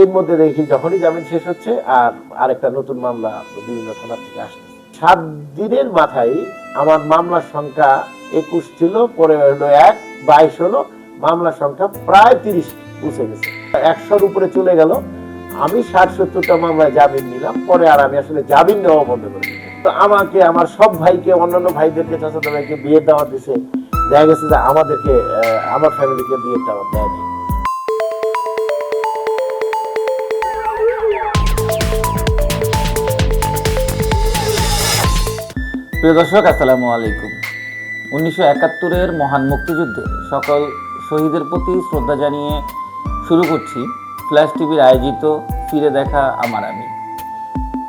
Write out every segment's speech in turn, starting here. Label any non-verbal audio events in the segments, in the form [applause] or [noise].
এর মধ্যে দেখি যখনই জামিন শেষ হচ্ছে, আর আরেকটা নতুন মামলা বিভিন্ন থানা থেকে আসছে। সাত দিনের মাথায় আমার মামলার সংখ্যা একুশ ছিল, পরে হলো এক, বাইশ হলো, মামলার সংখ্যা প্রায় তিরিশ পৌঁছে গেছে। একশোর উপরে চলে গেল। আমি ষাট সত্তরটা মামলায় জামিন নিলাম, পরে আর আমি আসলে জামিন নেওয়া বন্ধ করে তো আমাকে, আমার সব ভাইকে, অন্যান্য ভাইদেরকে, চাচাতো ভাইকে বিয়ের দাওয়াত দিছে দেখা গেছে যে আমাদেরকে আমার ফ্যামিলিকে বিয়ের দাওয়াত দেয়নি। প্রিয় দর্শক, আসসালামু আলাইকুম। উনিশশো একাত্তরের মহান মুক্তিযুদ্ধে সকল শহীদের প্রতি শ্রদ্ধা জানিয়ে শুরু করছি ফ্ল্যাশ টিভির আয়োজিত ফিরে দেখা আমার আমি।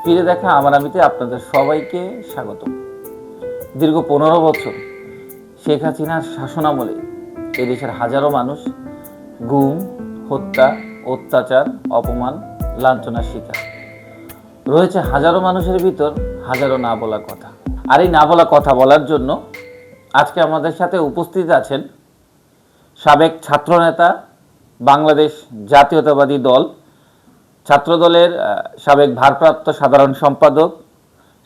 ফিরে দেখা আমার আমিতে আপনাদের সবাইকে স্বাগত দীর্ঘ পনেরো বছর শেখ হাসিনার শাসনামলে এদেশের হাজারো মানুষ গুম, হত্যা, অত্যাচার, অপমান, লাঞ্ছনার শিকার। রয়েছে হাজারো মানুষের ভিতর হাজারো না বলা কথা। আর এই না বলা কথা বলার জন্য আজকে আমাদের সাথে উপস্থিত আছেন সাবেক ছাত্রনেতা বাংলাদেশ জাতীয়তাবাদী দল, ছাত্রদলের সাবেক ভারপ্রাপ্ত সাধারণ সম্পাদক,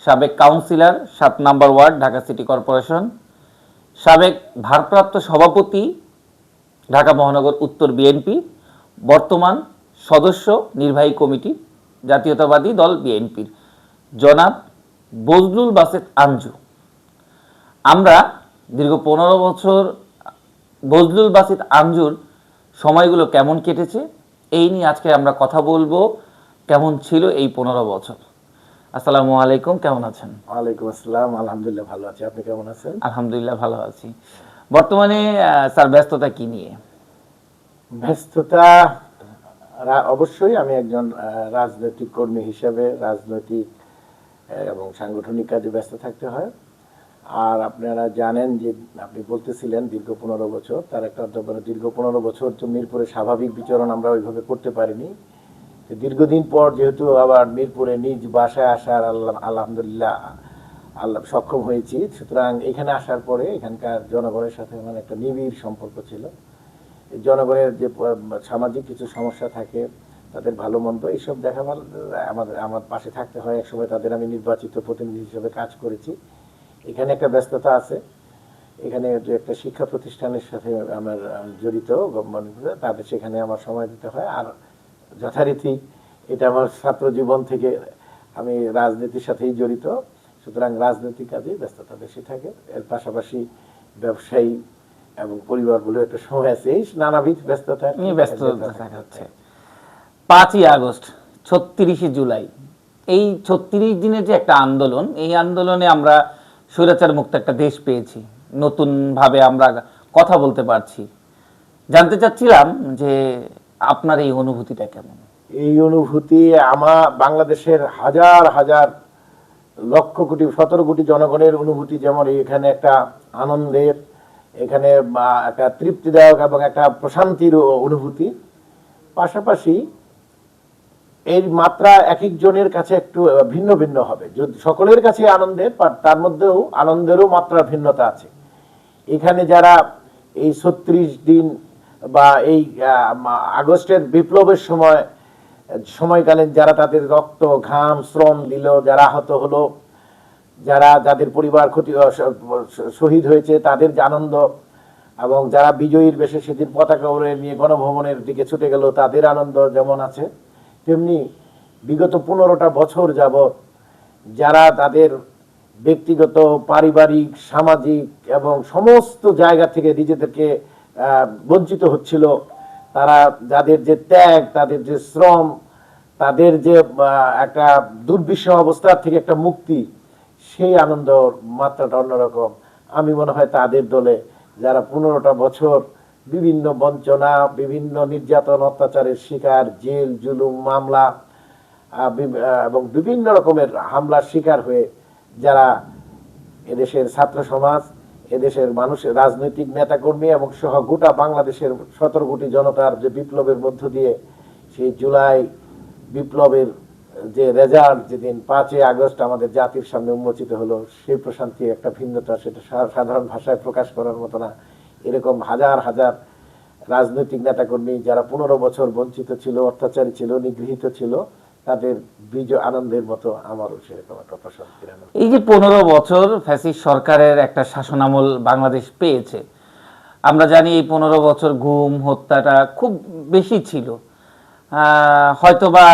সাবেক কাউন্সিলর, সাত নম্বর ওয়ার্ড, ঢাকা সিটি কর্পোরেশন, সাবেক ভারপ্রাপ্ত সভাপতি, ঢাকা মহানগর উত্তর বিএনপি, বর্তমান সদস্য নির্বাহী কমিটি জাতীয়তাবাদী দল বিএনপির। জনাব বজলুল বাসেত আঞ্জু আমরা দীর্ঘ পনেরো বছর বজলুল বাসিত আঞ্জুর সময়গুলো কেমন কেটেছে এই নিয়ে আজকে আমরা কথা বলব কেমন ছিল এই পনেরো বছর। আসসালামু আলাইকুম কেমন আছেন? ওয়ালাইকুম আসসালাম আলহামদুলিল্লাহ ভালো আছি। আপনি কেমন আছেন? আলহামদুলিল্লাহ ভালো আছি। বর্তমানে স্যার ব্যস্ততা কি নিয়ে? ব্যস্ততা অবশ্যই আমি একজন রাজনৈতিক কর্মী হিসেবে রাজনৈতিক এবং সাংগঠনিক কাজে ব্যস্ত থাকতে হয়। আর আপনারা জানেন যে আপনি বলতেছিলেন দীর্ঘ পনেরো বছর, তার একটা অধ্যাপনা দীর্ঘ পনেরো বছর তো মিরপুরে স্বাভাবিক বিচরণ আমরা ওইভাবে করতে পারিনি। দীর্ঘদিন পর যেহেতু আবার মিরপুরে নিজ বাসায় আসার আল্লাহ, আলহামদুলিল্লাহ, আল্লাহ সক্ষম হয়েছি। সুতরাং এখানে আসার পরে এখানকার জনগণের সাথে আমার একটা নিবিড় সম্পর্ক ছিল। জনগণের যে সামাজিক কিছু সমস্যা থাকে তাদের ভালো মন্দ এইসব দেখা ভালো আমাদের আমার পাশে থাকতে হয় একসময় তাদের আমি নির্বাচিত প্রতিনিধি হিসেবে কাজ করেছি। এখানে একটা ব্যস্ততা আছে। এখানে যে একটা শিক্ষা প্রতিষ্ঠানের সাথে আমার জড়িত গভর্নমেন্ট তাদের সেখানে আমার সময় দিতে হয়। আর যথারীতি এটা আমার ছাত্র জীবন থেকে আমি রাজনীতির সাথেই জড়িত। সুতরাং রাজনৈতিক কাজে ব্যস্ততা বেশি থাকে। এর পাশাপাশি ব্যবসায়ী এবং পরিবার বলে একটা সময় আছে। এই নানাবিধ ব্যস্ততা নিয়ে ব্যস্ততা দেখা যাচ্ছে। পাঁচই আগস্ট, ছত্রিশে জুলাই। এই ছত্রিশ দিনের যে একটা আন্দোলন, এই আন্দোলনে আমরা স্বৈরাচার মুক্ত একটা দেশ পেয়েছি। নতুনভাবে আমরা কথা বলতে পারছি। জানতে চাচ্ছিলাম যে আপনার এই অনুভূতিটা কেমন? এই অনুভূতি আমার বাংলাদেশের হাজার হাজার লক্ষ কোটি, সতেরো কোটি জনগণের অনুভূতি যেমন এখানে একটা আনন্দের, এখানে একটা তৃপ্তিদায়ক এবং একটা প্রশান্তির অনুভূতি। পাশাপাশি এর মাত্রা এক একজনের কাছে একটু ভিন্ন ভিন্ন হবে। যদি সকলের কাছে আনন্দের তার মধ্যেও আনন্দেরও মাত্রা ভিন্নতা আছে। এখানে যারা এই ছত্রিশ দিন বা এই আগস্টের বিপ্লবের সময়, সময়কালীন যারা তাদের রক্ত, ঘাম, শ্রম দিল, যারা আহত হলো, যারা যাদের পরিবার ক্ষতি শহীদ হয়েছে, তাদের যে আনন্দ এবং যারা বিজয়ীর বেশে সেদিন পতাকা উড়ে নিয়ে গণভবনের দিকে ছুটে গেল, তাদের আনন্দ যেমন আছে। তেমনি বিগত পনেরোটা বছর যাবৎ যারা তাদের ব্যক্তিগত, পারিবারিক, সামাজিক এবং সমস্ত জায়গা থেকে নিজেদেরকে বঞ্চিত হচ্ছিল, তারা যাদের যে ত্যাগ, তাদের যে শ্রম, তাদের যে একটা দুর্বিষহ অবস্থার থেকে একটা মুক্তি, সেই আনন্দ মাত্রাটা অন্যরকম। আমি মনে হয় তাদের দলে যারা পনেরোটা বছর বিভিন্ন বঞ্চনা, বিভিন্ন নির্যাতন, অত্যাচারের শিকার, জেল, জুলুম, মামলা এবং বিভিন্ন রকমের হামলার শিকার হয়ে যারা এদেশের ছাত্র সমাজ, এদেশের মানুষের রাজনৈতিক নেতাকর্মী এবং সহ গোটা বাংলাদেশের সতেরো কোটি জনতার যে বিপ্লবের মধ্য দিয়ে সেই জুলাই বিপ্লবের যে রেজাল্ট যেদিন পাঁচই আগস্ট আমাদের জাতির সামনে উন্মোচিত হলো, সেই প্রশান্তি একটা ভিন্নতা, সেটা সাধারণ ভাষায় প্রকাশ করার মতো না। এরকম হাজার হাজার রাজনৈতিক নেতাকর্মী যারা পনেরো বছর বঞ্চিত ছিল অত্যাচারী ছিল নিগৃহীত ছিল তাদের বিজয় আনন্দের মতো আমারও সেরকম একটা প্রশান্তির এই যে পনেরো বছর ফ্যাসিস সরকারের একটা শাসনামল বাংলাদেশ পেয়েছে আমরা জানি এই পনেরো বছর ঘুম হত্যাটা খুব বেশি ছিল। আহ, হয়তোবা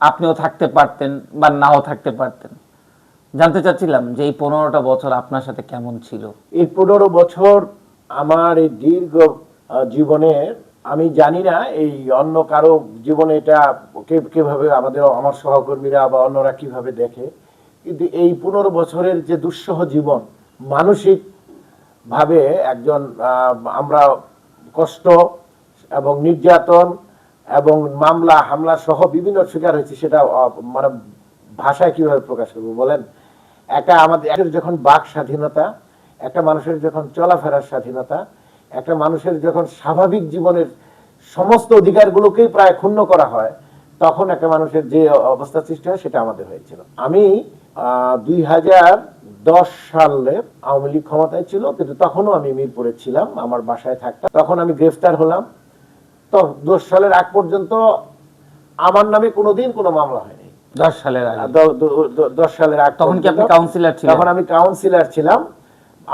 আপনিও থাকতে পারতেন বা নাও থাকতে পারতেন। জানতে চাচ্ছিলাম যে এই পনেরোটা বছর আপনার সাথে কেমন ছিল? এই পনেরো বছর আমার এই দীর্ঘ জীবনে, আমি জানি না এই অন্য কারও জীবনে এটা কীভাবে আমাদের, আমার সহকর্মীরা বা অন্যরা কীভাবে দেখে। কিন্তু এই পনেরো বছরের যে দুঃসহ জীবন মানসিক ভাবে একজন আমরা কষ্ট এবং নির্যাতন এবং মামলা, হামলা সহ বিভিন্ন শিকার হয়েছে সেটা মানে ভাষায় কীভাবে প্রকাশ করব বলেন? একটা আমাদের যখন বাক স্বাধীনতা একটা মানুষের যখন চলাফেরার স্বাধীনতা একটা মানুষের যখন স্বাভাবিক জীবনের সমস্ত অধিকারগুলোকেই প্রায় ক্ষুণ্ণ করা হয় তখন একটা মানুষের যে অবস্থা সৃষ্টি হয় সেটা আমাদের হয়েছিল। আমি দুই হাজার দশ সালে আওয়ামী লীগ ক্ষমতায় ছিল কিন্তু তখনও আমি মিরপুরে ছিলাম আমার বাসায় থাকতাম। তখন আমি গ্রেফতার হলাম। তো দশ সালের আগ পর্যন্ত আমার নামে কোনোদিন কোনো মামলা হয়নি। দশ সালের আগে? দশ সালের আগ তখন কি আপনি কাউন্সিলর ছিলেন? তখন আমি কাউন্সিলর ছিলাম।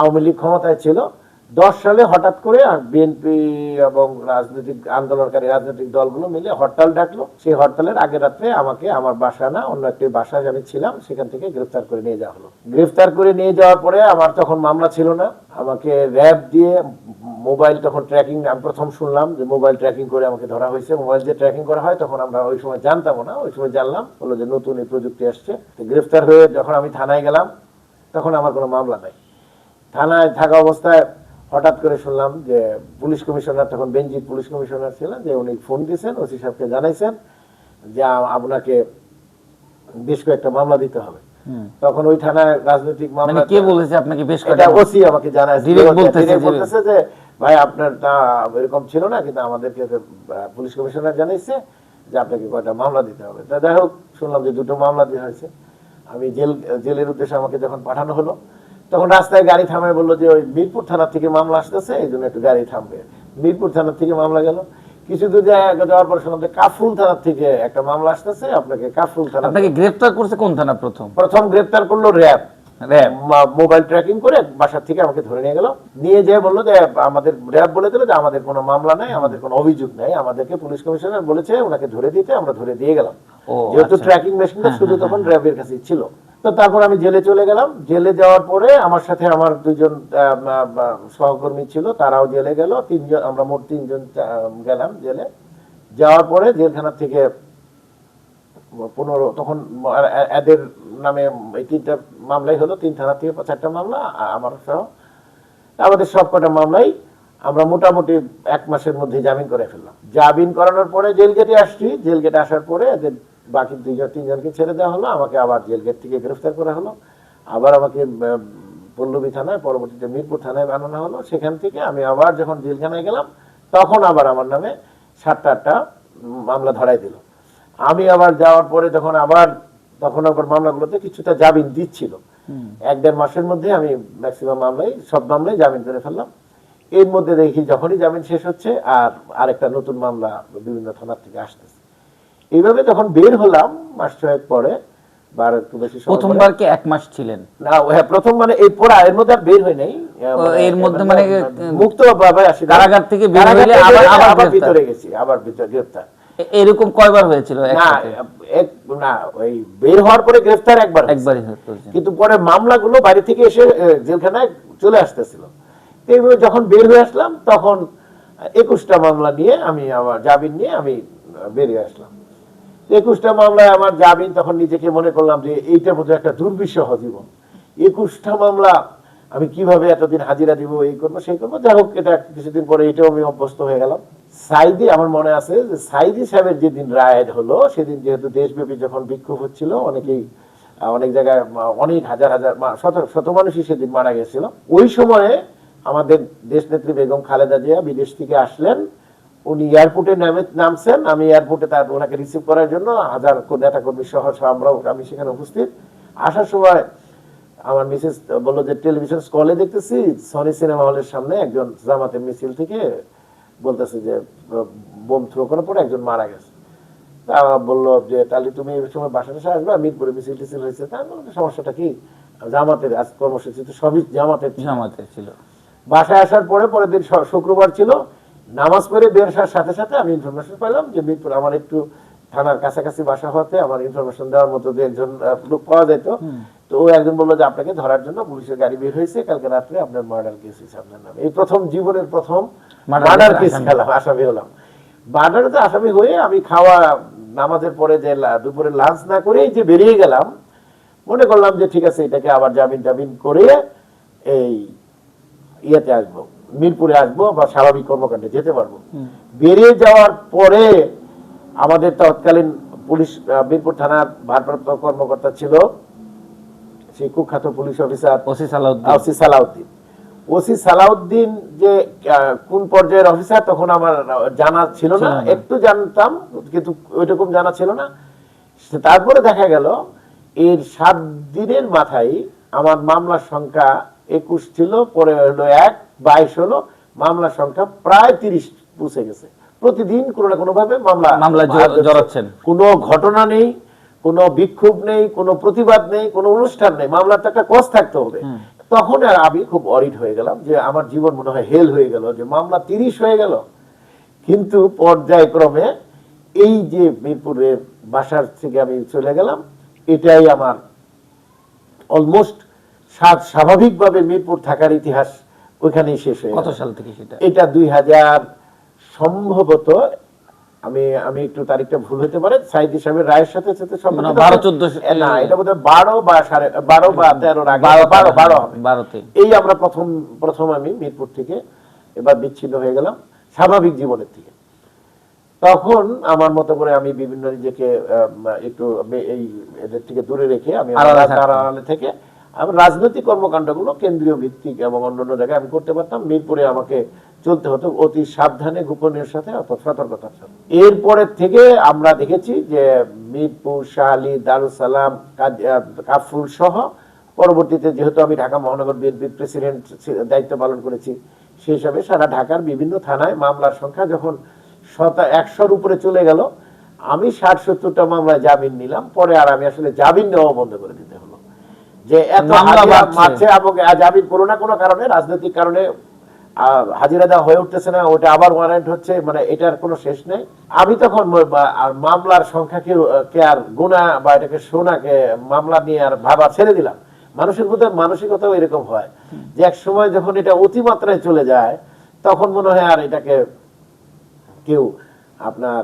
আওয়ামী লীগ ক্ষমতায় ছিল, দশ সালে হঠাৎ করে বিএনপি এবং রাজনৈতিক আন্দোলনকারী রাজনৈতিক দলগুলো মিলে হরতাল ডাকলো। সেই হরতালের আগের রাত্রে আমাকে আমার বাসা না, অন্য একটি বাসায় আমি ছিলাম, সেখান থেকে গ্রেফতার করে নিয়ে যাওয়া হলো। গ্রেফতার করে নিয়ে যাওয়ার পরে আমার তখন মামলা ছিল না। আমাকে র্যাব দিয়ে মোবাইল তখন ট্র্যাকিং, আমি প্রথম শুনলাম যে মোবাইল ট্র্যাকিং করে আমাকে ধরা হয়েছে। মোবাইল দিয়ে ট্র্যাকিং করা হয় তখন আমরা ওই সময় জানতাম না, ওই সময় জানলাম, বলল যে নতুন এই প্রযুক্তি আসছে। গ্রেফতার হয়ে যখন আমি থানায় গেলাম, তখন আমার কোনো মামলা নাই। থানায় থাকা অবস্থায় হঠাৎ করে শুনলাম যে পুলিশ কমিশনার তখন বেঞ্জির পুলিশ কমিশনার ছিলেন যে উনি ফোন দিয়েছেন ওসি সাহেবকে জানাইছেন যে আপনাকে বেশ কয়েকটা মামলা দিতে হবে। তখন ওই থানায় রাজনৈতিক মানে মামলা কে বলেছে আপনাকে বেশ কয়েকটা ওসি আমাকে জানায় বলতেছে যে- ভাই আপনার তা এরকম ছিল না কিন্তু আমাদেরকে পুলিশ কমিশনার জানাইছে যে আপনাকে কয়টা মামলা দিতে হবে। তা যাই হোক শুনলাম যে দুটো মামলা দেওয়া হয়েছে। আমি জেল জেলের উদ্দেশ্যে আমাকে যখন পাঠানো হলো তখন রাস্তায় গাড়ি থামায় বলল যে ওই মিরপুর থানা থেকে মামলা আসতেছে এই জন্য একটু গাড়ি থামবে। মিরপুর থানা থেকে মামলা গেল। কিছু দূর যাওয়ার পর শুনলাম যে কাফরুল থানা থেকে একটা মামলা আসতেছে আপনাকে কাফরুল থানা আপনাকে গ্রেফতার করছে কোন থানা প্রথম? প্রথম করল র্যাব। র্যাব। মোবাইল ট্র্যাকিং করে বাসার থেকে আমাকে ধরে নিয়ে গেল। নিয়ে যেয়ে বলল যে আমাদের র্যাব বলে দিল যে আমাদের কোনো মামলা নাই আমাদের কোনো অভিযোগ নাই আমাদেরকে পুলিশ কমিশনার বলেছে ওনাকে ধরে দিতে আমরা ধরে দিয়ে গেলাম। যেহেতু আচ্ছা। ট্র্যাকিং মেশিনটা শুধু তখন র্যাবের কাছেই ছিল। তো তারপর আমি জেলে চলে গেলাম। জেলে যাওয়ার পরে আমার সাথে আমার দুজন সহকর্মী ছিল, তারাও জেলে গেল। তিনজন, আমরা মোট তিনজন গেলাম জেলে। যাওয়ার পরে জেলখানা থেকে পনেরো, তখন এদের নামে এই তিনটা মামলাই হলো তিন থানা থেকে চারটা মামলা আমার সহ। আমাদের সব কটা মামলাই আমরা মোটামুটি এক মাসের মধ্যে জামিন করে ফেললাম। জামিন করানোর পরে জেল গেটে আসছি। জেল গেটে আসার পরে এদের বাকি দুইজন তিনজনকে ছেড়ে দেওয়া হলো। আমাকে আবার জেল গেট থেকে গ্রেফতার করা হলো। আবার আমাকে পল্লবী থানায় পরবর্তীতে মিরপুর থানায় বানানো হলো। সেখান থেকে আমি আবার যখন জেলখানায় গেলাম তখন আবার আমার নামে সাতটা আটটা মামলা ধরাই দিল। আমি আবার যাওয়ার পরে তখন আবার তখন আবার মামলাগুলোতে কিছুটা জামিন দিচ্ছিল। এক দেড় মাসের মধ্যে আমি ম্যাক্সিমাম মামলায় সব মামলায় জামিন করে ফেললাম। এর মধ্যে দেখি যখনই জামিন শেষ হচ্ছে আর আরেকটা নতুন মামলা বিভিন্ন থানার থেকে আসতেছে। এইভাবে যখন বের হলাম মাস ছয়েক পরে প্রথমবার কি এক মাস ছিলেন? না হ্যাঁ প্রথম মানে এই পড়া এর মধ্যে বের হয় নাই। এর মধ্যে মানে, মুক্ত আসি। কারাগার থেকে বের হইলে আবার- আবার আবার ভিতরে গেছি আবার ভিতরে গ্রেফতার এরকম কয়বার হয়েছিল না এক না ওই বের হওয়ার পরে গ্রেফতার একবার। একবারই কিন্তু পরে মামলাগুলো বাইরে থেকে এসে জেলখানায় চলে আসতেছিল। এইভাবে যখন বের হয়ে আসলাম তখন একুশটা মামলা নিয়ে আমি আমার জামিন নিয়ে আমি আহ, বেরিয়ে আসলাম। একুশটা মামলায় আমার জামিন তখন নিজেকে মনে করলাম যে এইটা বোধহয় একটা দুর্বিষহ জীবন। একুশটা মামলা আমি কীভাবে এতদিন হাজিরা দিব এই করব সেই করব যাই হোক এটা কিছুদিন পরে এটাও আমি অভ্যস্ত হয়ে গেলাম। সাইদি আমার মনে আছে যে সাইদি সাহেবের যেদিন রায় হলো সেদিন যেহেতু দেশব্যাপী যখন বিক্ষোভ হচ্ছিল অনেকেই অনেক জায়গায় অনেক হাজার হাজার শত শত মানুষই সেদিন মারা গেছিল। ওই সময়ে আমাদের দেশনেত্রী বেগম খালেদা জিয়া বিদেশ থেকে আসলেন। উনি এয়ারপোর্টে নামে নামছেন। আমি এয়ারপোর্টে তার ওনাকে রিসিভ করার জন্য হাজার নেতা কর্মী সহ আমরাও আমি সেখানে উপস্থিত। আসার সময় আমার মিসেস বলল যে, টেলিভিশন স্কলে দেখতেছি সনি সিনেমা হলের সামনে একজন জামাতের মিছিল থেকে বলতেছে যে, বোম থ্রো করার পরে একজন মারা গেছে। তা বলল যে, তাহলে তুমি এই সময় বাসা টাসা আসবে মিরপুরে মিছিল টিছিল হয়েছে। তা সমস্যাটা কি? জামাতের আজ কর্মসূচি তো সবই জামাতের। জামাতের ছিল। বাসায় আসার পরে পরের দিন শুক্রবার ছিল নামাজ পড়ে বের আসার সাথে সাথে আমি ইনফরমেশন পেলাম যে মিরপুর আমার একটু থানার কাছাকাছি বাসা হতে আমার ইনফরমেশন দেওয়ার মতো দু একজন লোক পাওয়া যেত তো ও একজন বলল যে আপনাকে ধরার জন্য পুলিশের গাড়ি বের হয়েছে কালকে রাত্রে আপনার মার্ডার কেস হয়েছে আপনার নামে। এই প্রথম জীবনের প্রথম মার্ডার কেস আসামি। খেলাম আসামি হলাম। মার্ডারে আসামি হয়ে আমি খাওয়া নামাজের পরে যে দুপুরে লাঞ্চ না করে যে বেরিয়ে গেলাম মনে করলাম যে ঠিক আছে এটাকে আবার জামিন টামিন করে এই ইয়েতে আসব মিরপুরে আসব বা স্বাভাবিক কর্মকাণ্ডে যেতে পারব। বেরিয়ে যাওয়ার পরে আমাদের তৎকালীন পুলিশ মিরপুর থানার ভারপ্রাপ্ত কর্মকর্তা ছিল সেই কুখ্যাত police officer OC Salauddin. OC Salauddin. OC Salauddin যে কোন পর্যায়ের অফিসার তখন আমার জানা ছিল না একটু জানতাম কিন্তু ওইরকম জানা ছিল না। তারপরে দেখা গেল এর সাত দিনের মাথায় আমার মামলার সংখ্যা একুশ ছিল পরে হলো এক বাইশ হলো মামলার সংখ্যা প্রায় তিরিশ পৌঁছে গেছে। প্রতিদিন কোনো না কোনো ভাবে মামলা ধরছে। জড়াচ্ছেন। কোনো ঘটনা নেই কোনো বিক্ষোভ নেই কোনো প্রতিবাদ নেই কোনো অনুষ্ঠান নেই। মামলার তো একটা কজ থাকতে হবে। তখন আর আমি খুব অরিড হয়ে গেলাম যে আমার জীবন মনে হয় হেল হয়ে গেল যে মামলা তিরিশ হয়ে গেল। কিন্তু পর্যায়ক্রমে এই যে মিরপুরের বাসার থেকে আমি চলে গেলাম এটাই আমার অলমোস্ট স্বাভাবিকভাবে মিরপুর থাকার ইতিহাস ওইখানেই শেষ হয়ে কত সাল থেকে সেটা? এটা দুই হাজার সম্ভবত আমি আমি একটু তারিখটা ভুল হতে পারে সাইদ হিসাবে রায়ের সাথে সাথে বারো, চোদ্দ না এটা বোধহয় বারো বা সাড়ে বারো বা আগে। বারো বারো বারো বারোতে। এই আমরা প্রথম প্রথম আমি মিরপুর থেকে এবার বিচ্ছিন্ন হয়ে গেলাম স্বাভাবিক জীবনের থেকে। তখন আমার মতো করে আমি বিভিন্ন নিজেকে একটু এই এদের থেকে দূরে রেখে আমি। আড়ালে থেকে আমি রাজনৈতিক কর্মকাণ্ডগুলো কেন্দ্রীয় ভিত্তিক এবং অন্যান্য জায়গায় আমি করতে পারতাম। মিরপুরে আমাকে চলতে হতো অতি সাবধানে গোপনীয় সাথে অর্থাৎ সতর্কতার সাথে। এরপরের থেকে আমরা দেখেছি যে মিরপুর শাহালি দারুসালাম আহ, সহ পরবর্তীতে যেহেতু আমি ঢাকা মহানগর বিএনপির প্রেসিডেন্ট দায়িত্ব পালন করেছি সেই হিসাবে সারা ঢাকার বিভিন্ন থানায় মামলার সংখ্যা যখন শত একশোর উপরে চলে গেল আমি ষাট সত্তরটা মামলায় জামিন নিলাম। পরে আর আমি আসলে জামিন নেওয়া বন্ধ করে দিতে হলো। যে এত। মারছে এবং আজ জামিন কোনো না কোনো কারণে রাজনৈতিক কারণে হাজিরা দেওয়া হয়ে উঠতেছে না ওটা আবার ওয়ারেন্ট হচ্ছে মানে এটার কোনো শেষ নেই আমি তখন মামলার সংখ্যাকে কে আর গুণা বা এটাকে শোনাকে মামলা নিয়ে আর ভাবা ছেড়ে দিলাম মানুষের মধ্যে মানসিকতাও এরকম হয় যে এক সময় যখন এটা অতিমাত্রায় চলে যায় তখন মনে হয় আর এটাকে কেউ আপনার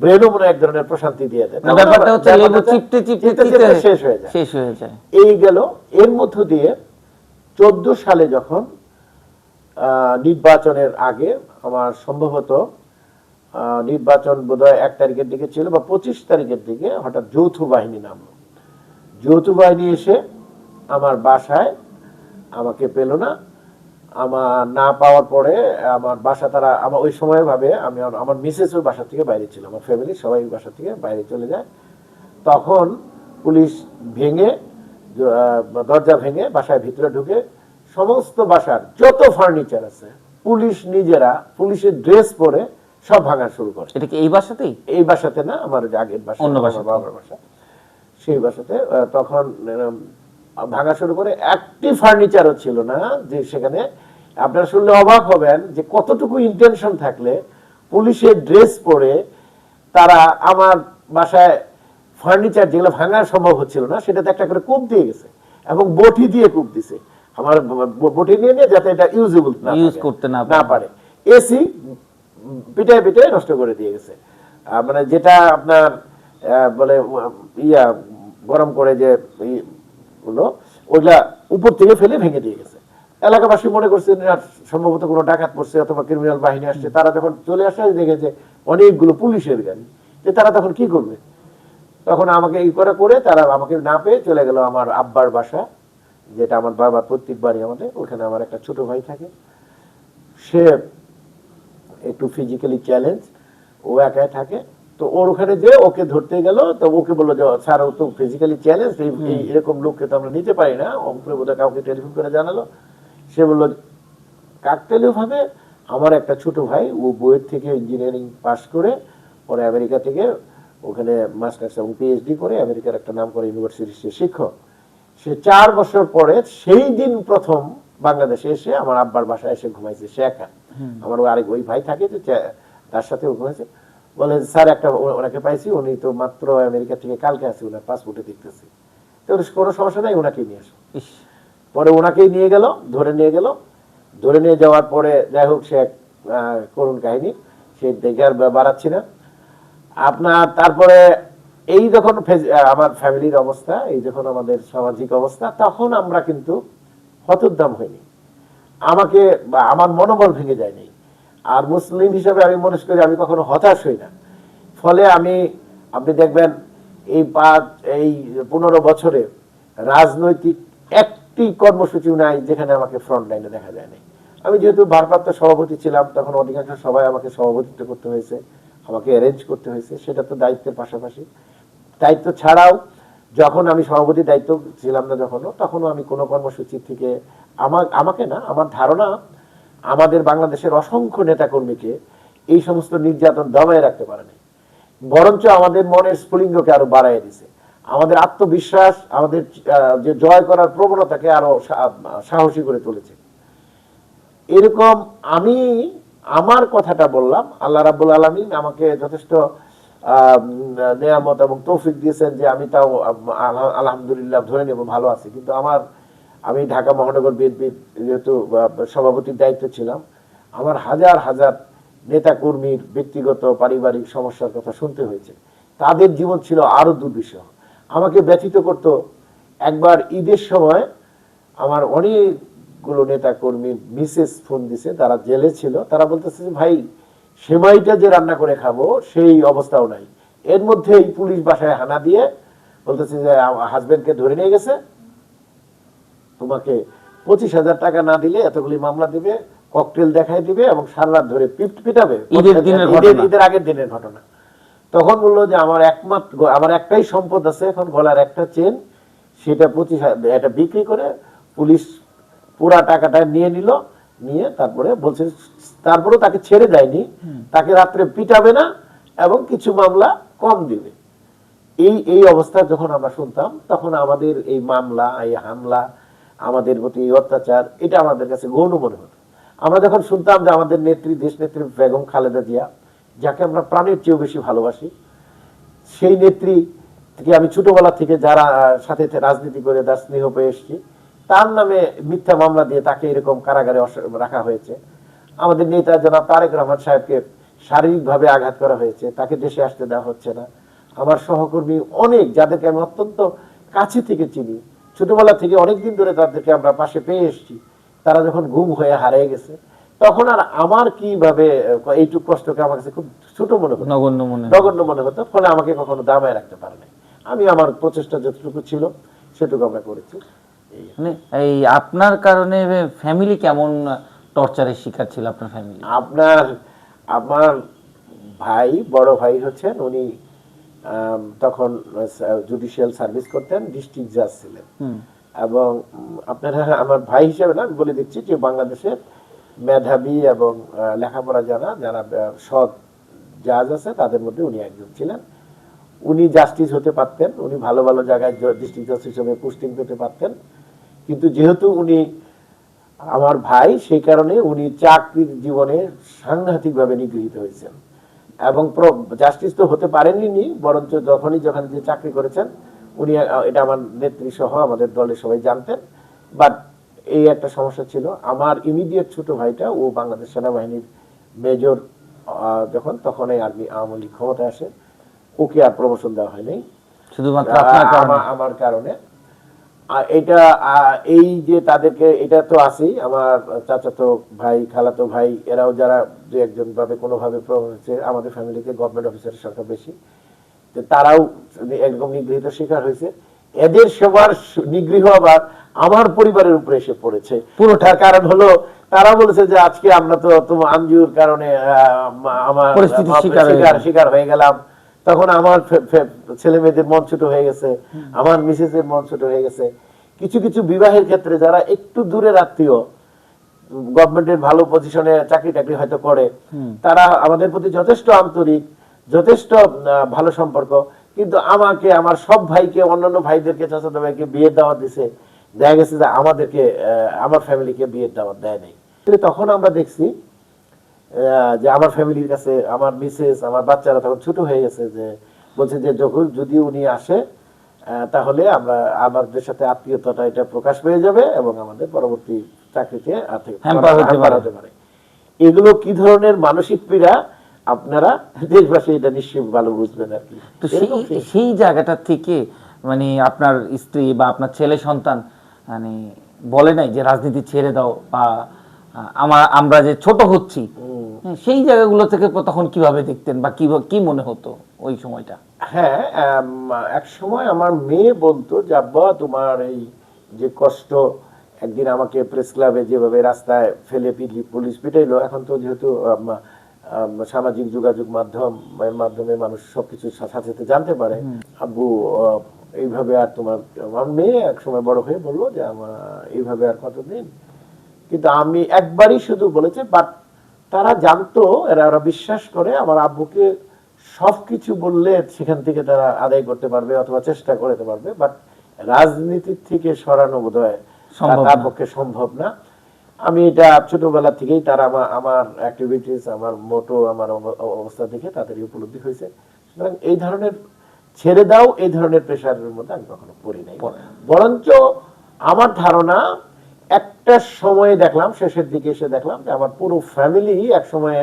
ব্রেনও মনে এক ধরনের প্রশান্তি দিয়ে দেয়। ব্যাপারটা হচ্ছে লেবু চিপতে চিপতে চিপতে শেষ হয়ে যায়। শেষ হয়ে যায়। এই গেল। এর মধ্য দিয়ে চোদ্দ সালে যখন নির্বাচনের আগে আমার সম্ভবত আহ, নির্বাচন বোধহয় এক তারিখের দিকে ছিল বা পঁচিশ তারিখের দিকে হঠাৎ যৌথ বাহিনী নামলো। যৌথ বাহিনী এসে আমার বাসায় আমাকে পেল না। আমার না পাওয়ার পরে আমার বাসা তারা আমার ওই সময় ভাবে আমি আমার- আমার মিসেসও বাসা থেকে বাইরে ছিল আমার ফ্যামিলি সবাই বাসা থেকে বাইরে চলে যায়। তখন পুলিশ ভেঙে দরজা ভেঙে বাসায় ভিতরে ঢুকে সমস্ত বাসার যত ফার্নিচার আছে পুলিশ নিজেরা পুলিশের ড্রেস পরে সব ভাঙা শুরু করে। এটা কি এই বাসাতেই? এই বাসাতে না আমার আগের বাসা অন্য বাসাতে। বাবার বাসা। সেই বাসাতে তখন ভাঙা শুরু করে একটি ফার্নিচারও ছিল না যে সেখানে আপনারা শুনলে অবাক হবেন যে কতটুকু ইন্টেনশন থাকলে পুলিশের ড্রেস পরে তারা আমার বাসায় ফার্নিচার যেগুলো ভাঙা সম্ভব হচ্ছিল না সেটাতে একটা করে কূপ দিয়ে গেছে এবং বটি দিয়ে কূপ দিছে। আমার বটি নিয়ে নিয়ে যাতে এটা ইউজেবল না থাকে, করতে না না পারে। এসি পিটায় পিটায় নষ্ট করে দিয়ে গেছে। মানে যেটা আপনার বলে ইয়া গরম করে যে গুলো ওইগুলা উপর থেকে ফেলে ভেঙে দিয়ে গেছে। এলাকাবাসী মনে করছে না, সম্ভবত কোনো ডাকাত পড়ছে অথবা ক্রিমিনাল বাহিনী আসছে তারা যখন চলে আসে দেখেছে অনেকগুলো পুলিশের গাড়ি যে তারা তখন কি করবে? তখন আমাকে এই করে করে তারা আমাকে না পেয়ে চলে গেল আমার আব্বার বাসা যেটা আমার বাবার প্রত্যেক বাড়ি আমাদের ওখানে আমার একটা ছোট ভাই থাকে। সে একটু ফিজিক্যালি চ্যালেঞ্জ ও একাই থাকে। তো ওর ওখানে যে ওকে ধরতে গেল তো ওকে বলল যে স্যার ও তো ফিজিক্যালি চ্যালেঞ্জ এরকম লোককে তো আমরা নিতে পারি না। অঙ্কুরে বোধহয় কাউকে টেলিফোন করে জানালো। সে বলল কাকতালীয় ভাবে আমার একটা ছোট ভাই ও বুয়েট থেকে ইঞ্জিনিয়ারিং পাশ করে পরে আমেরিকা থেকে ওখানে মাস্টার্স এবং পিএইচডি করে আমেরিকার একটা নাম করে ইউনিভার্সিটির সে শিক্ষক। সে চার বছর পরে সেই দিন প্রথম বাংলাদেশে এসে আমার আব্বার বাসায় এসে ঘুমাইছে সে একা। আমার ওই আরেক ওই ভাই থাকে যে তার সাথে ও ঘুমাইছে। বলে স্যার একটা ওনাকে পাইছি উনি তো মাত্র আমেরিকা থেকে কালকে আসে ওনার পাসপোর্টে দেখতেছি। তো কোনো সমস্যা নাই ওনাকে নিয়ে আসো পরে ওনাকেই নিয়ে গেল ধরে নিয়ে গেল। ধরে নিয়ে যাওয়ার পরে যাই হোক সে এক করুণ কাহিনী সে দেখে আর বাড়াচ্ছি না। আপনার তারপরে এই যখন আমার ফ্যামিলির অবস্থা এই যখন আমাদের সামাজিক অবস্থা তখন আমরা কিন্তু হতোদ্দাম হইনি। আমাকে আমার মনোবল ভেঙে যায়নি। আর মুসলিম হিসাবে আমি মনে করি আমি কখনো হতাশ হই না। ফলে আমি, আপনি দেখবেন, এই পাঁচ, এই পনেরো বছরে রাজনৈতিক একটি কর্মসূচি নাই যেখানে আমাকে ফ্রন্ট লাইনে দেখা যায়নি। আমি যেহেতু ভারপ্রাপ্ত সভাপতি ছিলাম, তখন অধিকাংশ সবাই আমাকে সভাপতিত্ব করতে হয়েছে, আমাকে অ্যারেঞ্জ করতে হয়েছে, সেটা তো দায়িত্বের পাশাপাশি। দায়িত্ব ছাড়াও যখন আমি সভাপতি দায়িত্ব ছিলাম না যখনও, তখনও আমি কোনো কর্মসূচি থেকে আমার, আমাকে না, আমার ধারণা আমাদের বাংলাদেশের অসংখ্য নেতাকর্মীকে এই সমস্ত নির্যাতন দমায় রাখতে পারেনি। বরঞ্চ আমাদের মনের স্ফুলিঙ্গকে আরও বাড়াই দিছে আমাদের আত্মবিশ্বাস, আমাদের যে জয় করার প্রবণতাকে আরও সাহসী করে তুলেছে। এরকম আমি, আমার কথাটা বললাম, আল্লাহ রাব্বুল আলমিন আমাকে যথেষ্ট নেয়ামত এবং তৌফিক দিয়েছেন যে আমি তাও, আলহামদুলিল্লাহ ধরে নেব, ভালো আছি। কিন্তু আমার আমি ঢাকা মহানগর বিএনপির যেহেতু সভাপতির দায়িত্ব ছিলাম আমার হাজার হাজার নেতা কর্মীর ব্যক্তিগত পারিবারিক সমস্যার কথা শুনতে হয়েছে। তাদের জীবন ছিল আরও দুর্বিষহ। আমাকে ব্যথিত করতো একবার ঈদের সময় আমার অনেকগুলো নেতা কর্মীর মিসেস ফোন দিছে তারা জেলে ছিল তারা বলতেছে যে, ভাই সেমাইটা যে রান্না করে খাব সেই অবস্থাও নাই। এর মধ্যেই পুলিশ বাসায় হানা দিয়ে বলতেছে যে হাজবেন্ডকে ধরে নিয়ে গেছে। তোমাকে পঁচিশ হাজার টাকা না দিলে এতগুলি মামলা দিবে ককটেল দেখাই দিবে এবং সারা রাত ধরে পিট পিটাবে। ঈদের আগের দিনের ঘটনা। তখন বলল যে আমার একমাত্র আমার একটাই সম্পদ আছে এখন গলার একটা চেন। সেটা পঁচিশ এটা বিক্রি করে পুলিশ পুরা টাকাটা নিয়ে নিল নিয়ে তারপরে বলছে তারপরে তাকে ছেড়ে দেয়নি। তাকে রাত্রে পিটাবে না এবং কিছু মামলা কম দিবে। এই এই অবস্থা যখন আমরা শুনতাম তখন আমাদের এই মামলা এই হামলা আমাদের প্রতি অত্যাচার, এটা আমাদের কাছে গৌণ মনে হতো। আমরা যখন শুনতাম যে আমাদের নেত্রী দেশ নেত্রী বেগম খালেদা জিয়া, যাকে আমরা প্রাণের চেয়েও বেশি ভালোবাসি, সেই নেত্রী থেকে আমি ছোটবেলা থেকে যারা সাথে রাজনীতি করে তার স্নেহ পেয়ে এসেছি, তার নামে মিথ্যা মামলা দিয়ে তাকে এরকম কারাগারে রাখা হয়েছে। আমাদের নেতা জনাব তারেক রহমান সাহেবকে শারীরিকভাবে আঘাত করা হয়েছে, তাকে দেশে আসতে দেওয়া হচ্ছে না। আমার সহকর্মী অনেক, যাদেরকে আমি অত্যন্ত কাছে থেকে চিনি ছোটবেলা থেকে অনেকদিন ধরে তাদেরকে আমরা পাশে পেয়ে এসেছি। তারা যখন গুম হয়ে হারিয়ে গেছে তখন আর আমার কীভাবে এইটুক কষ্টকে আমার কাছে খুব ছোট মনে হতো। নগণ্য মনে নগণ্য মনে হতো ফলে আমাকে কখনো দামায় রাখতে পারে নাই। আমি আমার প্রচেষ্টা যতটুকু ছিল সেটুকু আমরা করেছি। এই মানে এই আপনার কারণে ফ্যামিলি কেমন টর্চারের শিকার ছিল আপনার ফ্যামিলি আপনার আমার ভাই বড় ভাই হচ্ছেন উনি তখন জুডিশিয়াল সার্ভিস করতেন ডিস্ট্রিক্ট জাজ ছিলেন। এবং আপনারা আমার ভাই হিসেবে না আমি বলে দিচ্ছি যে বাংলাদেশের মেধাবী এবং লেখাপড়া জানা যারা সৎ জাজ আছে তাদের মধ্যে উনি একজন ছিলেন। উনি জাস্টিস হতে পারতেন উনি ভালো ভালো জায়গায় ডিস্ট্রিক্ট জাজ হিসেবে পোস্টিং পেতে পারতেন। কিন্তু যেহেতু উনি আমার ভাই সেই কারণে উনি চাকরির জীবনে সাংঘাতিকভাবে নিগৃহীত হয়েছেন। এবং জাস্টিস তো হতে পারেননি বরঞ্চ যখনই যখন যে চাকরি করেছেন উনি এটা আমার নেত্রী সহ আমাদের দলের সবাই জানতেন। বাট এই একটা সমস্যা ছিল। আমার ইমিডিয়েট ছোট ভাইটা ও বাংলাদেশ সেনাবাহিনীর মেজর যখন তখন এই আর্মি আওয়ামী লীগ ক্ষমতায় আসে। ওকে আর প্রমোশন দেওয়া হয়নি। শুধুমাত্র আমার- কারণে। এটা এই যে তাদেরকে এটা তো আছেই। আমার চাচাতো ভাই খালাতো ভাই এরাও যারা দু একজন ভাবে কোনোভাবে হচ্ছে আমাদের ফ্যামিলিতে গভর্নমেন্ট অফিসারের সংখ্যা বেশি। তো তারাও একদম নিগৃহীত শিকার হয়েছে। এদের সবার নিগৃহ আবার আমার পরিবারের উপরে এসে পড়েছে। পুরোটার কারণ হলো তারা বলেছে যে আজকে আমরা তো তোমার আঞ্জুর কারণে আমার শিকার হয়ে গেলাম। তখন আমার ছেলে মেয়েদের মন ছোট হয়ে গেছে আমার মিসেসের মন ছোট হয়ে গেছে। কিছু কিছু বিবাহের ক্ষেত্রে যারা একটু দূরের আত্মীয় গভর্নমেন্টের ভালো পজিশনে চাকরি টাকরি হয়তো করে তারা আমাদের প্রতি যথেষ্ট আন্তরিক যথেষ্ট ভালো সম্পর্ক কিন্তু আমাকে আমার সব ভাইকে অন্যান্য ভাইদেরকে চাচাতো ভাইকে বিয়ের দাওয়াত দিছে। দেখা গেছে যে আমাদেরকে আমার ফ্যামিলিকে বিয়ের দাওয়াত দেয় নাই। তখন আমরা দেখছি যে আমার ফ্যামিলির কাছে আমার মিসেস আমার বাচ্চারা তখন ছোট হয়ে গেছে যে বলছে যে যখন যদি উনি আসে তাহলে আমরা আমাদের সাথে আত্মীয়তাটা এটা প্রকাশ পেয়ে যাবে এবং আমাদের পরবর্তী চাকরিতে হতে পারে। এগুলো কি ধরনের মানসিক পীড়া? আপনারা [laughs] দেশবাসী এটা নিশ্চয়ই ভালো বুঝবেন আর কি। তো সেই সেই জায়গাটা থেকে মানে আপনার স্ত্রী বা আপনার ছেলে সন্তান মানে বলে নাই যে রাজনীতি ছেড়ে দাও বা আমার আমরা যে ছোট হচ্ছি হ্যাঁ, সেই জায়গাগুলো থেকে তখন কীভাবে দেখতেন বা কি কি মনে হতো ওই সময়টা? হ্যাঁ এক সময় আমার মেয়ে বলতো যে আব্বা তোমার এই যে কষ্ট একদিন আমাকে প্রেস ক্লাবে যেভাবে রাস্তায় ফেলে পিটলি পুলিশ পিটাইলো এখন তো যেহেতু সামাজিক যোগাযোগ মাধ্যম এর মাধ্যমে মানুষ সবকিছু সাথে সাথে জানতে পারে। আব্বু এইভাবে আর তোমার আমার মেয়ে এক সময় বড় হয়ে বলল যে আমার এইভাবে আর কতদিন? কিন্তু আমি একবারই শুধু বলেছে বাট তারা জানতো এরা ওরা বিশ্বাস করে আমার আব্বুকে সবকিছু বললে সেখান থেকে তারা আদায় করতে পারবে অথবা চেষ্টা করতে পারবে বাট রাজনীতির থেকে সরানো বোধ হয় তার। পক্ষে সম্ভব না। আমি এটা ছোটবেলা থেকেই তারা আমার আমার অ্যাক্টিভিটিস আমার মোটো আমার অবস্থা দেখে তাদের উপলব্ধি হয়েছে। সুতরাং এই ধরনের ছেড়ে দাও এই ধরনের প্রেশারের মধ্যে আমি কখনো পড়ি নাই। বরঞ্চ আমার ধারণা একটা সময়ে দেখলাম, শেষের দিকে এসে দেখলাম যে আমার পুরো ফ্যামিলি এক সময়ে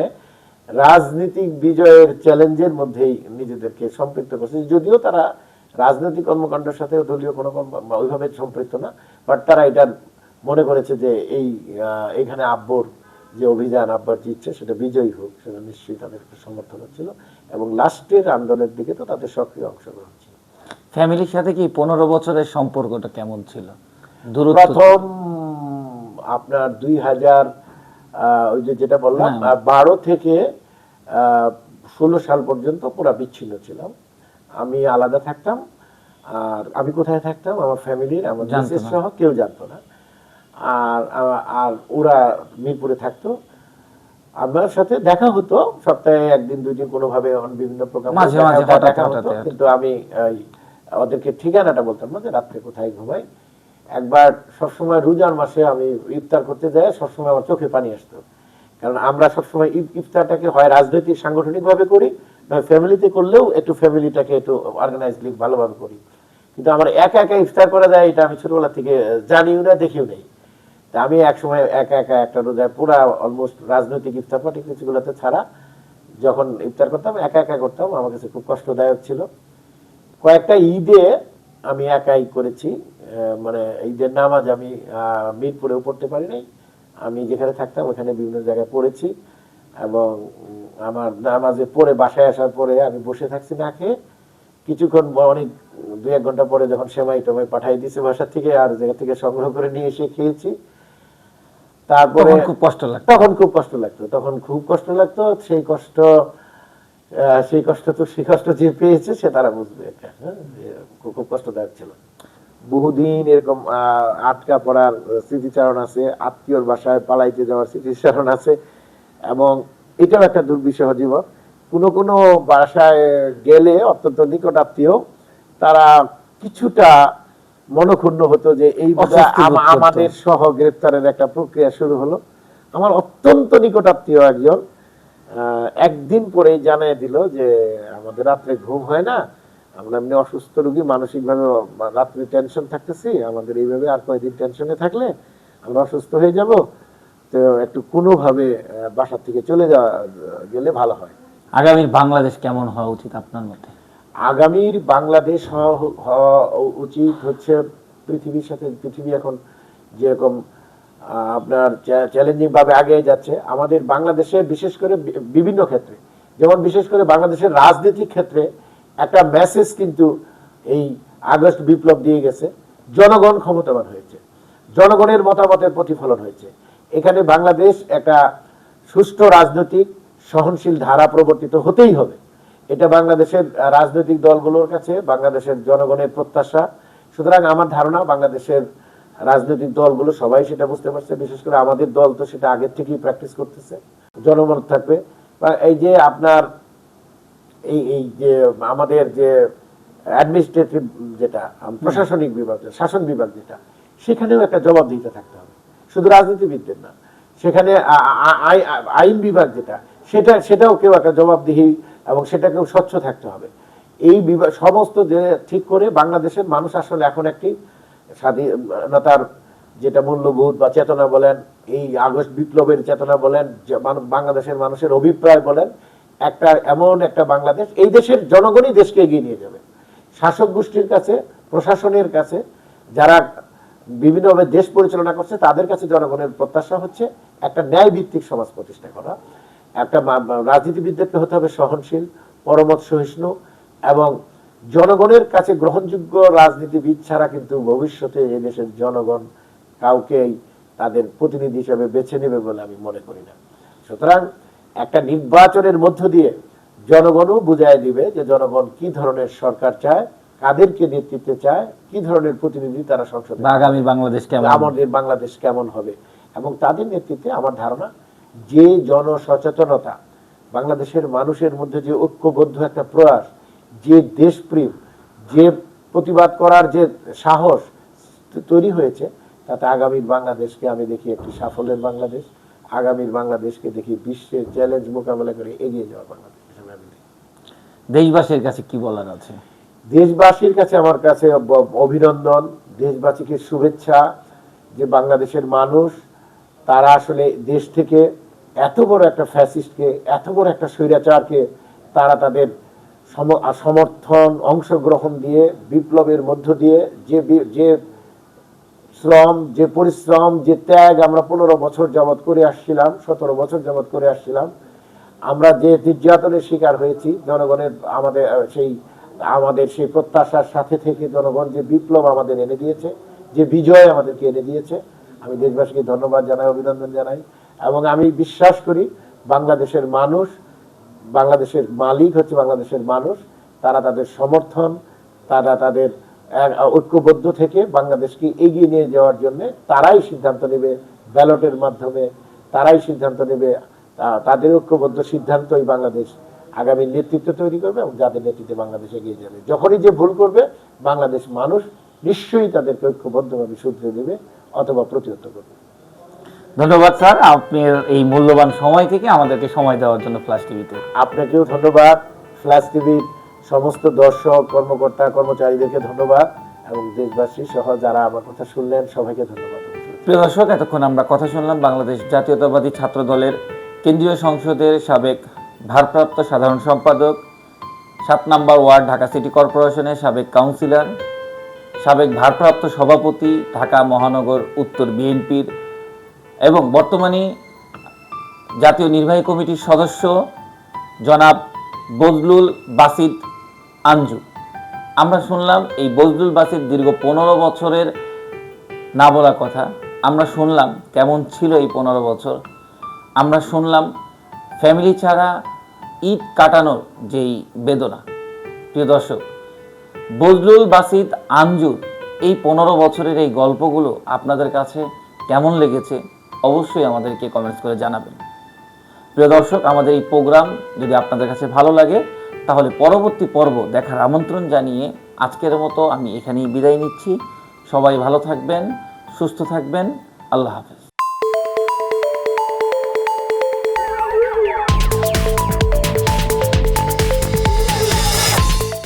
রাজনৈতিক বিজয়ের চ্যালেঞ্জের মধ্যেই নিজেদেরকে সম্পৃক্ত করছে। যদিও তারা রাজনৈতিক কর্মকাণ্ডের সাথে দলীয় কোনো ওইভাবে সম্পৃক্ত না বাট তারা এটা মনে করেছে যে এই এখানে আব্বর যে অভিযান, আব্বার যে ইচ্ছে, সেটা বিজয়ী হোক, সেটা নিশ্চয়ই তাদের সমর্থন হচ্ছিল এবং লাস্টের আন্দোলনের দিকে তো তাদের সক্রিয় অংশগ্রহণ ছিল। ফ্যামিলির সাথে কি পনেরো বছরের সম্পর্কটা কেমন ছিল? প্রথম আপনার দুই হাজার ওই যে যেটা বললাম হ্যাঁ। বারো থেকে ষোলো সাল পর্যন্ত পুরা বিচ্ছিন্ন ছিলাম। আমি আলাদা থাকতাম আর আমি কোথায় থাকতাম? আমার ফ্যামিলির আমার মিসেস সহ কেউ জানতো না। আর আর ওরা মিরপুরে থাকতো। আমার সাথে দেখা হতো সপ্তাহে একদিন দুই দিন কোনোভাবে বিভিন্ন প্রোগ্রাম দেখা হতো কিন্তু আমি ওদেরকে ঠিকানাটা বলতাম না যে রাত্রে কোথায় ঘুমাই। একবার সবসময় রোজার মাসে আমি ইফতার করতে যাই, সবসময় আমার চোখে পানি আসতো। কারণ আমরা সবসময় ইফতারটাকে হয় রাজনৈতিক সাংগঠনিক ভাবে করি, নয় ফ্যামিলিতে করলেও একটু ফ্যামিলিটাকে একটু অর্গানাইজলি ভালোভাবে করি। কিন্তু আমার একা একা ইফতার করা যায়, এটা আমি ছোটবেলা থেকে জানিও না, দেখিও নেই। তা আমি একসময় একা একা একটা রোজায় পুরা অলমোস্ট রাজনৈতিক ইফতার পার্টি কিছুগুলোতে ছাড়া যখন ইফতার করতাম, একা একা করতাম, আমার কাছে খুব কষ্টদায়ক ছিল। কয়েকটা ঈদে আমি একাই করেছি মানে ঈদের নামাজ আমি মিরপুরেও পড়তে পারি নাই। আমি যেখানে থাকতাম ওখানে বিভিন্ন জায়গায় পড়েছি এবং আমার নামাজে পড়ে বাসায় আসার পরে আমি বসে থাকছি না খেয়ে। কিছুক্ষণ অনেক দুই এক ঘণ্টা পরে যখন সেমাই টমাই পাঠাই দিয়েছে বাসা থেকে আর জায়গা থেকে সংগ্রহ করে নিয়ে এসে খেয়েছি। তারপরে খুব কষ্ট লাগতো। তখন খুব কষ্ট লাগতো তখন খুব কষ্ট লাগতো। সেই কষ্ট সেই কষ্ট তো সেই কষ্ট যে পেয়েছে সে তারা বুঝবে হ্যাঁ, খুব কষ্টদায়ক ছিল বহুদিন এরকম আটকা পড়ার স্মৃতিচারণ আছে আত্মীয়র বাসায় পালাইতে যাওয়ার স্মৃতিচারণ আছে এবং এটাও একটা দুর্বিষহ জীবন। কোনো কোনো বাসায় গেলে অত্যন্ত নিকট আত্মীয় তারা কিছুটা মনক্ষুণ্ণ হতো যে এই। আমাদের সহ গ্রেপ্তারের একটা প্রক্রিয়া শুরু হলো। আমার অত্যন্ত নিকট আত্মীয় একজন একদিন পরেই জানিয়ে দিল যে আমাদের রাত্রে ঘুম হয় না। আমরা এমনি অসুস্থ রোগী মানসিক ভাবে রাত্রে টেনশন থাকতেছি। আমাদের এইভাবে আর কয়েকদিন টেনশনে থাকলে আমরা অসুস্থ হয়ে যাব। তো একটু কোনোভাবে বাসা থেকে চলে যাওয়া গেলে ভালো হয়। আগামীর বাংলাদেশ কেমন হওয়া উচিত আপনার মতে? আগামীর বাংলাদেশ হওয়া হওয়া উচিত হচ্ছে পৃথিবীর সাথে পৃথিবী এখন যেরকম আপনার চ্যালেঞ্জিং ভাবে আগে যাচ্ছে। আমাদের বাংলাদেশে বিশেষ করে বিভিন্ন ক্ষেত্রে, যেমন বিশেষ করে বাংলাদেশের রাজনৈতিক ক্ষেত্রে একটা মেসেজ কিন্তু এই আগস্ট বিপ্লব দিয়ে গেছে। জনগণ ক্ষমতাবান হয়েছে। জনগণের মতামতের প্রতিফলন হয়েছে। এখানে বাংলাদেশ একটা সুষ্ঠু রাজনৈতিক, সহনশীল ধারা প্রবর্তিত হতেই হবে। এটা বাংলাদেশের রাজনৈতিক দলগুলোর কাছে, বাংলাদেশের জনগণের প্রত্যাশা। সুতরাং আমার ধারণা, বাংলাদেশের রাজনৈতিক দলগুলো সবাই সেটা বুঝতে পারছে বিশেষ করে আমাদের দল তো সেটা আগের থেকেই প্র্যাকটিস করতেছে জনমত থাকবে। এই যে আপনার এই এই যে আমাদের যে অ্যাডমিনিস্ট্রেটিভ যেটা প্রশাসনিক বিভাগ শাসন বিভাগ যেটা সেখানেও একটা জবাবদিহিতা থাকতে হবে। শুধু রাজনীতিবিদদের না সেখানে আইন বিভাগ যেটা সেটা সেটাও কেউ একটা জবাবদিহি এবং সেটাকেও স্বচ্ছ থাকতে হবে। এই বিভাগ সমস্ত যে ঠিক করে বাংলাদেশের মানুষ আসলে এখন একটি স্বাধীনতার যেটা মূল্যবোধ বা চেতনা বলেন, এই আগস্ট বিপ্লবের চেতনা বলেন বাংলাদেশের মানুষের অভিপ্রায় বলেন, একটা এমন একটা বাংলাদেশ, এই দেশের জনগণই দেশকে এগিয়ে নিয়ে যাবে। শাসক গোষ্ঠীর কাছে, প্রশাসনের কাছে, যারা বিভিন্নভাবে দেশ পরিচালনা করছে, তাদের কাছে জনগণের প্রত্যাশা হচ্ছে একটা ন্যায় ভিত্তিক সমাজ প্রতিষ্ঠা করা। একটা রাজনীতিবিদদেরকে হতে হবে সহনশীল পরমত সহিষ্ণু এবং জনগণের কাছে গ্রহণযোগ্য রাজনীতিবিদ ছাড়া কিন্তু ভবিষ্যতে এই দেশের জনগণ কাউকেই তাদের প্রতিনিধি হিসেবে বেছে নেবে বলে আমি মনে করি না। সুতরাং একটা নির্বাচনের মধ্য দিয়ে জনগণও বুঝাই দিবে যে জনগণ কি ধরনের সরকার চায় কাদেরকে নেতৃত্বে চায় কি ধরনের প্রতিনিধি তারা সংসদে আগামী বাংলাদেশ কেমন? আমাদের বাংলাদেশ কেমন হবে? এবং তাদের নেতৃত্বে আমার ধারণা যে জনসচেতনতা বাংলাদেশের মানুষের মধ্যে যে ঐক্যবদ্ধ একটা প্রয়াস যে দেশপ্রেম যে প্রতিবাদ করার যে সাহস তৈরি হয়েছে তাতে আগামীর বাংলাদেশকে আমি দেখি একটি সাফল্যের বাংলাদেশ আগামীর বাংলাদেশকে দেখি বিশ্বের চ্যালেঞ্জ মোকাবেলা করে এগিয়ে যাওয়ার বাংলাদেশ হিসেবে আমি দেখি। দেশবাসীর কাছে কি বলার আছে? দেশবাসীর কাছে আমার কাছে অভিনন্দন। দেশবাসীকে শুভেচ্ছা যে বাংলাদেশের মানুষ তারা আসলে দেশ থেকে এত বড় একটা ফ্যাসিস্টকে এত বড় একটা স্বৈরাচারকে তারা তাদের সমর্থন, অংশগ্রহণ দিয়ে, বিপ্লবের মধ্য দিয়ে যে যে শ্রম, যে পরিশ্রম, যে ত্যাগ আমরা পনেরো বছর যাবৎ করে আসছিলাম, সতেরো বছর যাবৎ করে আসছিলাম, আমরা যে নির্যাতনের শিকার হয়েছি, জনগণের আমাদের সেই আমাদের সেই প্রত্যাশার সাথে থেকে জনগণ যে বিপ্লব আমাদের এনে দিয়েছে, যে বিজয় আমাদেরকে এনে দিয়েছে, আমি দেশবাসীকে ধন্যবাদ জানাই, অভিনন্দন জানাই এবং আমি বিশ্বাস করি বাংলাদেশের মানুষ বাংলাদেশের মালিক হচ্ছে বাংলাদেশের মানুষ, তারা তাদের সমর্থন, তারা তাদের ঐক্যবদ্ধ থেকে বাংলাদেশকে এগিয়ে নিয়ে যাওয়ার জন্য তারাই সিদ্ধান্ত নেবে ব্যালটের মাধ্যমে, তারাই সিদ্ধান্ত নেবে তাদের ঐক্যবদ্ধ সিদ্ধান্তই বাংলাদেশ আগামী নেতৃত্ব তৈরি করবে এবং যাদের নেতৃত্বে বাংলাদেশ এগিয়ে যাবে। যখনই যে ভুল করবে, বাংলাদেশ মানুষ নিশ্চয়ই তাদেরকে ঐক্যবদ্ধভাবে শুধরে দেবে অথবা প্রতিহত করবে। ধন্যবাদ স্যার আপনার এই মূল্যবান সময় থেকে আমাদেরকে সময় দেওয়ার জন্য ফ্লাশ টিভিতে আপনাকেও ধন্যবাদ। ফ্ল্যাশ টিভির সমস্ত দর্শক কর্মকর্তা কর্মচারীদেরকে ধন্যবাদ এবং দেশবাসী সহ যারা আমার কথা শুনলেন সবাইকে ধন্যবাদ। প্রিয় দর্শক এতক্ষণ আমরা কথা শুনলাম বাংলাদেশ জাতীয়তাবাদী ছাত্র দলের কেন্দ্রীয় সংসদের সাবেক ভারপ্রাপ্ত সাধারণ সম্পাদক সাত নম্বর ওয়ার্ড ঢাকা সিটি কর্পোরেশনের সাবেক কাউন্সিলর সাবেক ভারপ্রাপ্ত সভাপতি ঢাকা মহানগর উত্তর বিএনপির এবং বর্তমানে জাতীয় নির্বাহী কমিটির সদস্য জনাব বজলুল বাসিদ আঞ্জু। আমরা শুনলাম এই বজলুল বাসিদ দীর্ঘ পনেরো বছরের না বলা কথা। আমরা শুনলাম কেমন ছিল এই পনেরো বছর। আমরা শুনলাম ফ্যামিলি ছাড়া ঈদ কাটানোর যেই বেদনা। প্রিয় দর্শক, বজলুল বাসিদ আঞ্জুর এই পনেরো বছরের এই গল্পগুলো আপনাদের কাছে কেমন লেগেছে? অবশ্যই আমাদেরকে কমেন্টস করে জানাবেন। প্রিয় দর্শক, আমাদের এই প্রোগ্রাম যদি আপনাদের কাছে ভালো লাগে, তাহলে পরবর্তী পর্ব দেখার আমন্ত্রণ জানিয়ে আজকের মতো আমি এখানেই বিদায় নিচ্ছি। সবাই ভালো থাকবেন, সুস্থ থাকবেন। আল্লাহ হাফেজ।